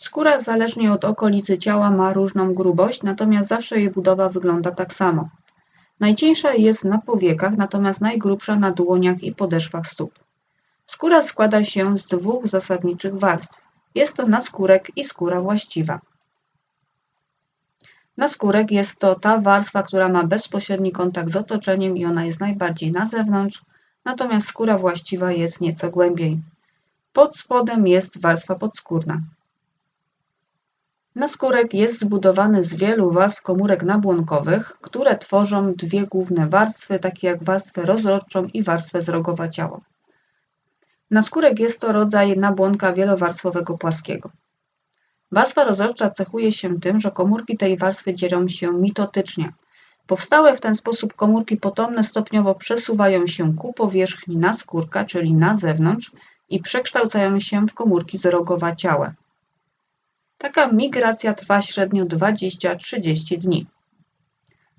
Skóra zależnie od okolicy ciała ma różną grubość, natomiast zawsze jej budowa wygląda tak samo. Najcieńsza jest na powiekach, natomiast najgrubsza na dłoniach i podeszwach stóp. Skóra składa się z dwóch zasadniczych warstw. Jest to naskórek i skóra właściwa. Naskórek jest to ta warstwa, która ma bezpośredni kontakt z otoczeniem i ona jest najbardziej na zewnątrz, natomiast skóra właściwa jest nieco głębiej. Pod spodem jest warstwa podskórna. Naskórek jest zbudowany z wielu warstw komórek nabłonkowych, które tworzą dwie główne warstwy, takie jak warstwę rozrodczą i warstwę zrogowaciałą. Naskórek jest to rodzaj nabłonka wielowarstwowego płaskiego. Warstwa rozrodcza cechuje się tym, że komórki tej warstwy dzielą się mitotycznie. Powstałe w ten sposób komórki potomne stopniowo przesuwają się ku powierzchni naskórka, czyli na zewnątrz i przekształcają się w komórki zrogowaciałe. Taka migracja trwa średnio 20-30 dni.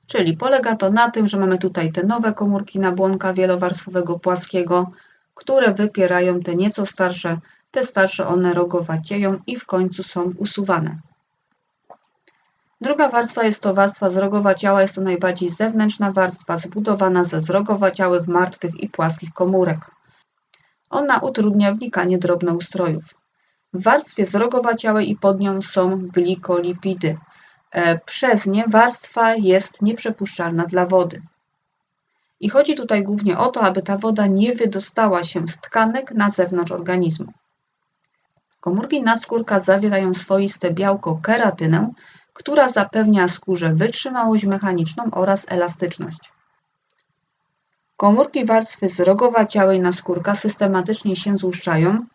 Czyli polega to na tym, że mamy tutaj te nowe komórki nabłonka wielowarstwowego płaskiego, które wypierają te nieco starsze, te starsze one rogowacieją i w końcu są usuwane. Druga warstwa jest to warstwa zrogowaciała, jest to najbardziej zewnętrzna warstwa zbudowana ze zrogowaciałych, martwych i płaskich komórek. Ona utrudnia wnikanie drobnoustrojów. W warstwie zrogowaciałej i pod nią są glikolipidy. E, przez nie warstwa jest nieprzepuszczalna dla wody. I chodzi tutaj głównie o to, aby ta woda nie wydostała się z tkanek na zewnątrz organizmu. Komórki naskórka zawierają swoiste białko keratynę, która zapewnia skórze wytrzymałość mechaniczną oraz elastyczność. Komórki warstwy zrogowaciałej naskórka systematycznie się złuszczają.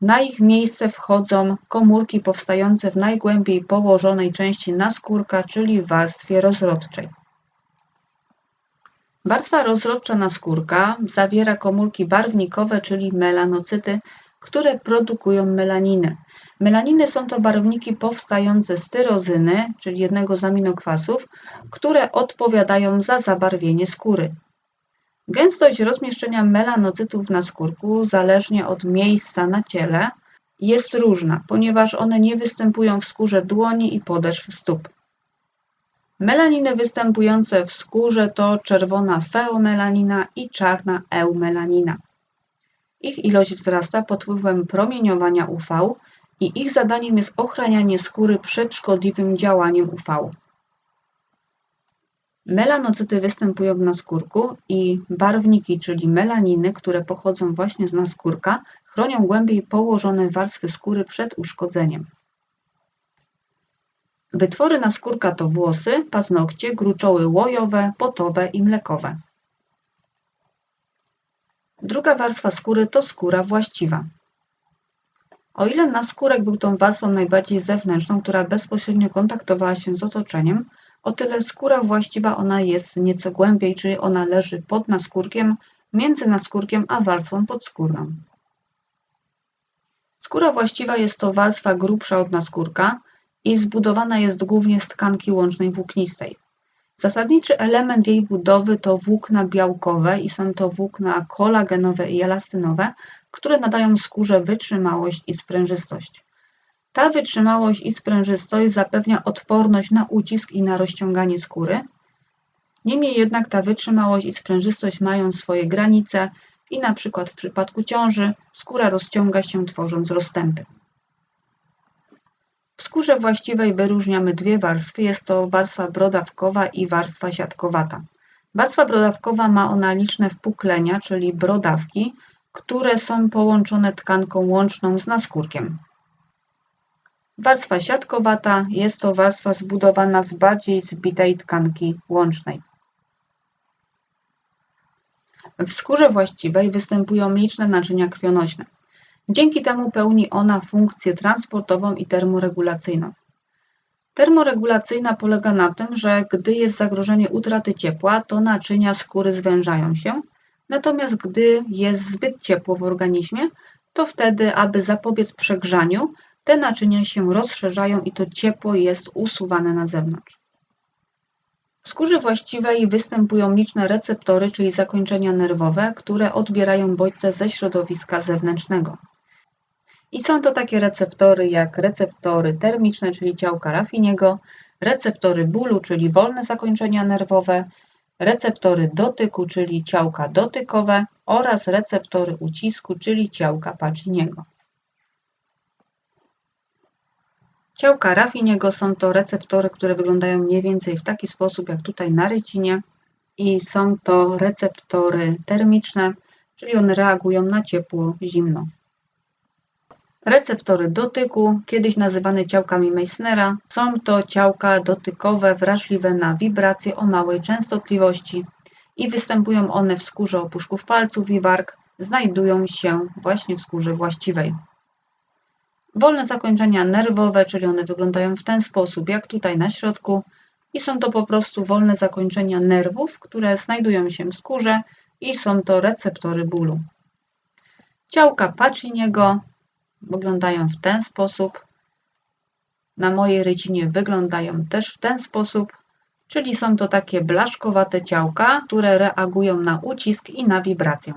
Na ich miejsce wchodzą komórki powstające w najgłębiej położonej części naskórka, czyli w warstwie rozrodczej. Warstwa rozrodcza naskórka zawiera komórki barwnikowe, czyli melanocyty, które produkują melaninę. Melaniny są to barwniki powstające z tyrozyny, czyli jednego z aminokwasów, które odpowiadają za zabarwienie skóry. Gęstość rozmieszczenia melanocytów na skórku, zależnie od miejsca na ciele, jest różna, ponieważ one nie występują w skórze dłoni i podeszw stóp. Melaniny występujące w skórze to czerwona feomelanina i czarna eumelanina. Ich ilość wzrasta pod wpływem promieniowania UV i ich zadaniem jest ochranianie skóry przed szkodliwym działaniem UV. Melanocyty występują w naskórku i barwniki, czyli melaniny, które pochodzą właśnie z naskórka, chronią głębiej położone warstwy skóry przed uszkodzeniem. Wytwory naskórka to włosy, paznokcie, gruczoły łojowe, potowe i mlekowe. Druga warstwa skóry to skóra właściwa. O ile naskórek był tą warstwą najbardziej zewnętrzną, która bezpośrednio kontaktowała się z otoczeniem, o tyle skóra właściwa ona jest nieco głębiej, czyli ona leży pod naskórkiem, między naskórkiem a warstwą podskórną. Skóra właściwa jest to warstwa grubsza od naskórka i zbudowana jest głównie z tkanki łącznej włóknistej. Zasadniczy element jej budowy to włókna białkowe i są to włókna kolagenowe i elastynowe, które nadają skórze wytrzymałość i sprężystość. Ta wytrzymałość i sprężystość zapewnia odporność na ucisk i na rozciąganie skóry. Niemniej jednak ta wytrzymałość i sprężystość mają swoje granice i na przykład w przypadku ciąży skóra rozciąga się tworząc rozstępy. W skórze właściwej wyróżniamy dwie warstwy. Jest to warstwa brodawkowa i warstwa siatkowata. Warstwa brodawkowa ma ona liczne wpuklenia, czyli brodawki, które są połączone tkanką łączną z naskórkiem. Warstwa siatkowata jest to warstwa zbudowana z bardziej zbitej tkanki łącznej. W skórze właściwej występują liczne naczynia krwionośne. Dzięki temu pełni ona funkcję transportową i termoregulacyjną. Termoregulacyjna polega na tym, że gdy jest zagrożenie utraty ciepła, to naczynia skóry zwężają się, natomiast gdy jest zbyt ciepło w organizmie, to wtedy, aby zapobiec przegrzaniu, te naczynia się rozszerzają i to ciepło jest usuwane na zewnątrz. W skórze właściwej występują liczne receptory, czyli zakończenia nerwowe, które odbierają bodźce ze środowiska zewnętrznego. I są to takie receptory jak receptory termiczne, czyli ciałka Raffiniego, receptory bólu, czyli wolne zakończenia nerwowe, receptory dotyku, czyli ciałka dotykowe oraz receptory ucisku, czyli ciałka Paciniego. Ciałka Raffiniego są to receptory, które wyglądają mniej więcej w taki sposób jak tutaj na rycinie i są to receptory termiczne, czyli one reagują na ciepło, zimno. Receptory dotyku, kiedyś nazywane ciałkami Meissnera, są to ciałka dotykowe wrażliwe na wibracje o małej częstotliwości i występują one w skórze opuszków palców i warg, znajdują się właśnie w skórze właściwej. Wolne zakończenia nerwowe, czyli one wyglądają w ten sposób, jak tutaj na środku, i są to po prostu wolne zakończenia nerwów, które znajdują się w skórze i są to receptory bólu. Ciałka Paciniego wyglądają w ten sposób. Na mojej rycinie wyglądają też w ten sposób, czyli są to takie blaszkowate ciałka, które reagują na ucisk i na wibrację.